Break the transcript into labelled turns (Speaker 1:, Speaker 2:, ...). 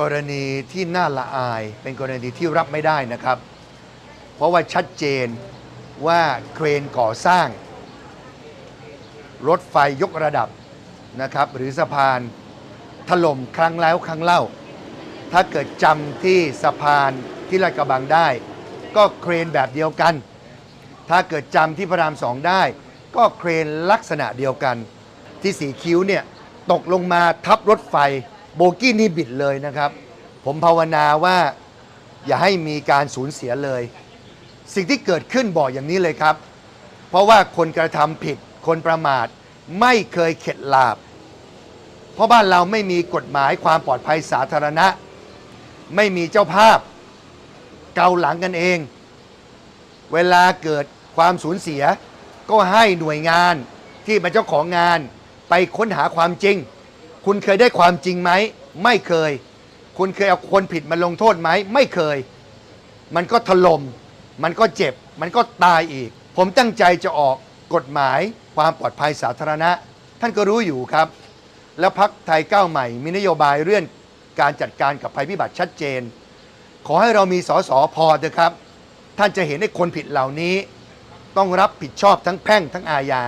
Speaker 1: กรณีที่น่าละอายเป็นกรณีที่รับไม่ได้นะครับ เพราะว่าชัดเจนว่าเครนก่อสร้าง รถไฟยกระดับนะครับ หรือสะพานถล่มครั้งแล้วครั้งเล่า ถ้าเกิดจำที่สะพานที่ลาดกระบังได้ ก็เครนแบบเดียวกัน ถ้าเกิดจำที่พระรามสองได้ ก็เครนลักษณะเดียวกัน ที่สีคิ้วเนี่ยตกลงมาทับรถไฟ โบกี้นี่บิดเลยนะครับ ผมภาวนาว่าอย่าให้มีการสูญเสียเลย สิ่งที่เกิดขึ้นบอกอย่างนี้เลยครับ เพราะว่าคนกระทำผิด คนประมาทไม่เคยเข็ดหลาบ เพราะบ้านเราไม่มีกฎหมายความปลอดภัยสาธารณะ ไม่มีเจ้าภาพ เกาหลังกันเอง เวลาเกิดความสูญเสีย ก็ให้หน่วยงานที่เป็นเจ้าของงานไปค้นหาความจริง คุณเคยได้ความจริงไหม ไม่เคย คุณเคยเอาคนผิดมาลงโทษไหม ไม่เคย มันก็ถลม่มมันก็เจ็บ มันก็ตายอีก ผมตั้งใจจะออกกฎหมายความปลอดภัยสาธารณะ ท่านก็รู้อยู่ครับ แล้วพักไทยก้าวใหม่ มีนโยบายเรื่องการจัดการกับภัยพิบัติชัดเจน ขอให้เรามีสสพอเถอะครับ ท่านจะเห็นให้คนผิดเหล่านี้ ต้องรับผิดชอบทั้งแพ่งทั้งอาญา